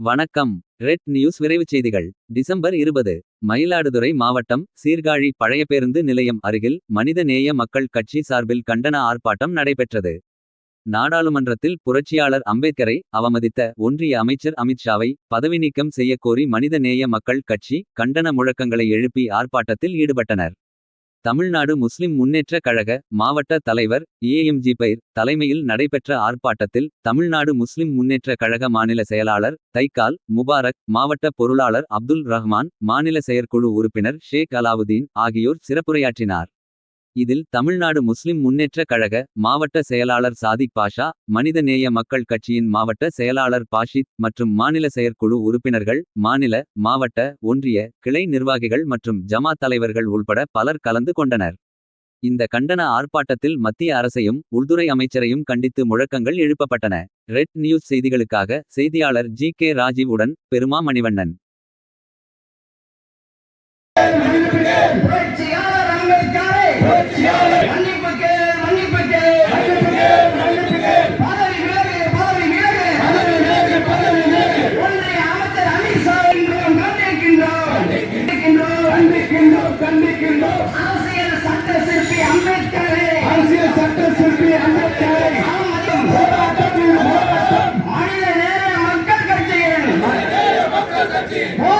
வணக்கம். Red news விரைவுச் செய்திகள். டிசம்பர் இருபது. மயிலாடுதுறை மாவட்டம் சீர்காழி பழைய பேருந்து நிலையம் அருகில் மனித நேய மக்கள் கட்சி சார்பில் கண்டன ஆர்ப்பாட்டம் நடைபெற்றது. நாடாளுமன்றத்தில் புரட்சியாளர் அம்பேத்கரை அவமதித்த ஒன்றிய அமைச்சர் அமித்ஷாவை பதவி நீக்கம் செய்யக்கோரி மனித நேய மக்கள் கட்சி கண்டன முழக்கங்களை எழுப்பி ஆர்ப்பாட்டத்தில் ஈடுபட்டனர். தமிழ்நாடு முஸ்லிம் முன்னேற்ற கழக மாவட்ட தலைவர் ஏஎம்ஜி பைர் தலைமையில் நடைபெற்ற ஆர்ப்பாட்டத்தில் தமிழ்நாடு முஸ்லிம் முன்னேற்ற கழக மாநில செயலாளர் தைக்கால் முபாரக் மாவட்ட பொருளாளர் அப்துல் ரஹ்மான் மாநில செயற்குழு உறுப்பினர் ஷேக் அலாவுதீன் ஆகியோர் சிறப்புரையாற்றினார். இதில் தமிழ்நாடு முஸ்லிம் முன்னேற்ற கழக மாவட்ட செயலாளர் சாதிக் பாஷா மனிதநேய மக்கள் கட்சியின் மாவட்ட செயலாளர் பாஷித் மற்றும் மாநில செயற்குழு உறுப்பினர்கள் மாநில மாவட்ட ஒன்றிய கிளை நிர்வாகிகள் மற்றும் ஜமாத் தலைவர்கள் உள்பட பலர் கலந்து கொண்டனர். இந்த கண்டன ஆர்ப்பாட்டத்தில் மத்திய அரசையும் உள்துறை அமைச்சரையும் கண்டித்து முழக்கங்கள் எழுப்பப்பட்டன. ரெட் நியூஸ் செய்திகளுக்காக செய்தியாளர் ஜி கே ராஜீவ் உடன் பெருமா மணிவண்ணன் Again.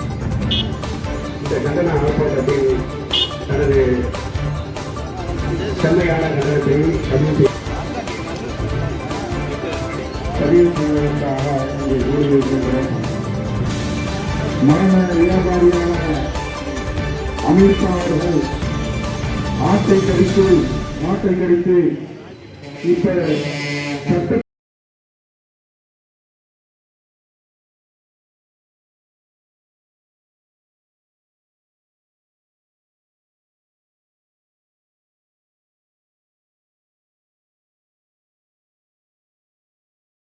கண்டன ஆர்ப்பாட்டத்தில் தனது செம்மையான கண்டனத்தை பதிவு பதிவு செய்வதற்காக இங்கே கூறியிருக்கின்றோம் மரண வியாபாரியான அமித்ஷா அவர்கள் ஆட்டை கடித்து மாட்டை கடித்து இப்ப சட்ட